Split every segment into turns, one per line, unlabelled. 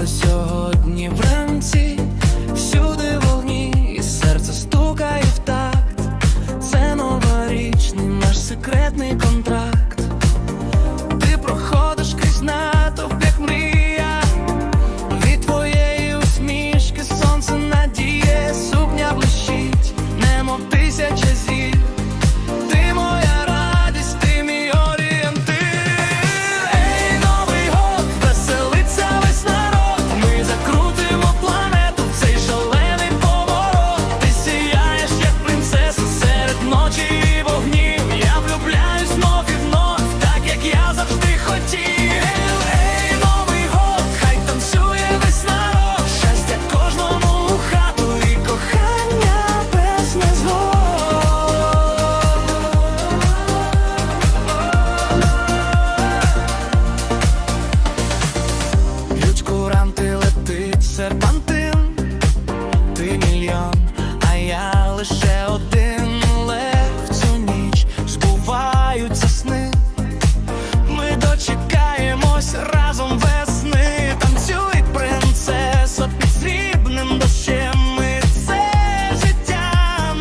але сьогодні вранці всюди вогні, і серце стукає в такт. Це новорічний наш секретний контракт. лише один лев цю ніч збуваються сни. Ми дочекаємось разом весни, танцює принцеса під срібним дощем. Ми це життя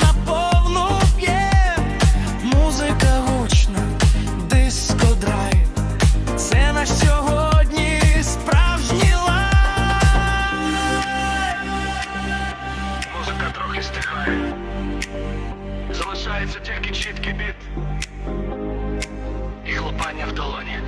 наповну п'є, музика гучна, диско драйв Це на сьогодні справжній
трохи стиха. Залишається тільки чіткий біт і хлопання в долоні.